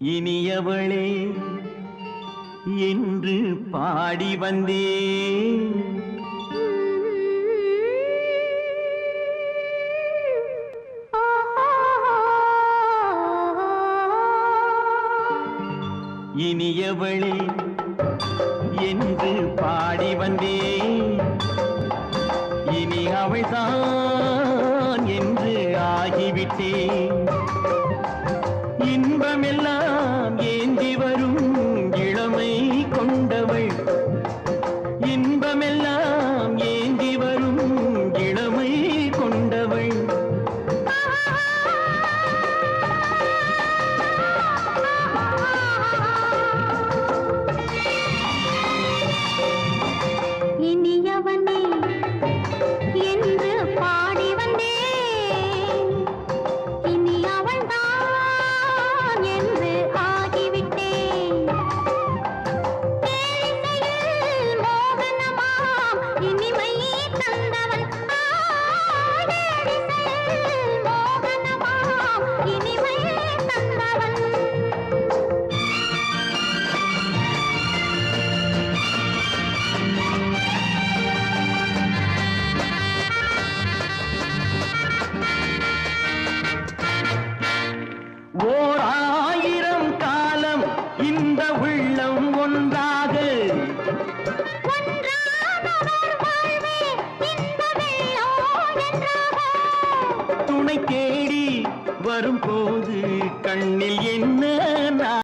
இனியவளே என்று பாடி வந்தே. இனியவளே என்று பாடி வந்தே. இனி அவள்தான் என்று ஆகிவிட்டே இன்பமெல்லாம் ஏந்தி வரும் ஆயிரம் காலம் இந்த உள்ளம் ஒன்றாக உன்னை தேடி வரும்போது கண்ணில் என்ன